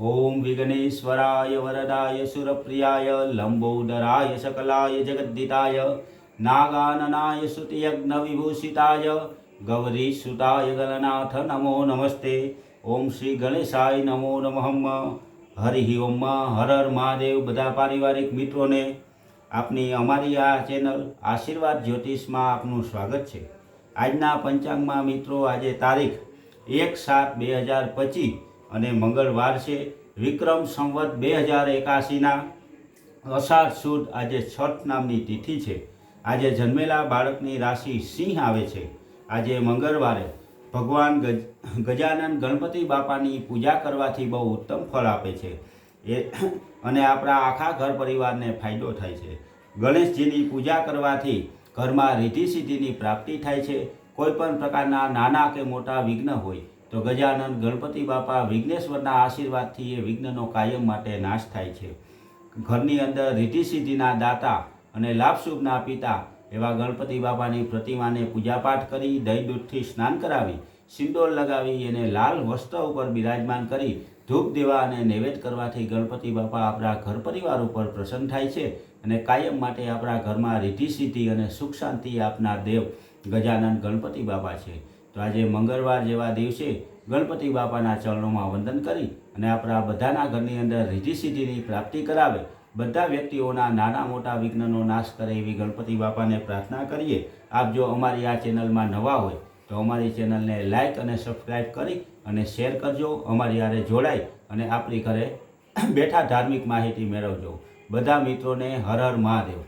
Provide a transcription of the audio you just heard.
ઓમ વિઘ્નેશ્વરાય વરદાય સુરપ્રિયાય લંબોદરાય સકલાય જગદ્દિતાય નાગાનનાય સુતયજ્ઞ વિભૂષિતાય ગૌરી સુતાય ગણનાથ નમો નમસ્તે ઓમ શ્રી ગણેશાય નમો નમઃ હરિ ઓમ હર હર મહાદેવ બધા પારિવારિક મિત્રોને આપની અમારી આ ચેનલ આશીર્વાદ જ્યોતિષમાં આપનું સ્વાગત છે. આજના પંચાંગમાં મિત્રો, આજે તારીખ એક સાત બે હજાર પચીસ અને મંગળવાર છે, વિક્રમ સંવત બે હજાર એકાસીના અષાઢ સુદ આજે છઠ નામની તિથિ છે. આજે જન્મેલા બાળકની રાશિ સિંહ આવે છે. આજે મંગળવારે ભગવાન ગજ, ગજાનન ગણપતિ બાપાની પૂજા કરવાથી બહુ ઉત્તમ ફળ આપે છે. એ, અને આપણા આખા ઘર પરિવારને ફાયદો થાય છે. ગણેશજીની પૂજા કરવાથી ઘરમાં રીતિ સિદ્ધિની પ્રાપ્તિ થાય છે. કોઈપણ પ્રકારના નાના કે મોટા વિઘ્ન હોય તો ગજાનંદ ગણપતિ બાપા વિઘ્નેશ્વરના આશીર્વાદથી એ વિઘ્નનો કાયમ માટે નાશ થાય છે. ઘરની અંદર રીતિ સિદ્ધિના દાતા અને લાભ શુભના પિતા એવા ગણપતિ બાપાની પ્રતિમાને પૂજાપાઠ કરી, દહીં દૂધથી સ્નાન કરાવી સિંદોર લગાવી, એને લાલ વસ્ત્ર ઉપર બિરાજમાન કરી, ધૂપ, દેવા અને નૈવેદ્ય કરવાથી ગણપતિ બાપા આપણા ઘર પરિવાર ઉપર પ્રસન્ન થાય છે અને કાયમ માટે આપણા ઘરમાં રીતિ સિદ્ધિ અને સુખ શાંતિ આપનાર દેવ ગજાનંદ ગણપતિ બાપા છે. તો આજે મંગળવાર જેવા દિવસે ગણપતિ બાપાના ચરણોમાં વંદન કરી અને આપણા બધાના ઘરની અંદર રીધી સિદ્ધિની પ્રાપ્તિ કરાવે, બધા વ્યક્તિઓના નાના મોટા વિઘ્નનો નાશ કરે એવી ગણપતિ બાપાને પ્રાર્થના કરીએ. આપ જો અમારી આ ચેનલમાં નવા હોય તો અમારી ચેનલને લાઇક અને સબસ્ક્રાઈબ કરી અને શેર કરજો. અમારી આરે જોડાઈ અને આપણી ઘરે બેઠા ધાર્મિક માહિતી મેળવજો. બધા મિત્રોને હર હર મહાદેવ.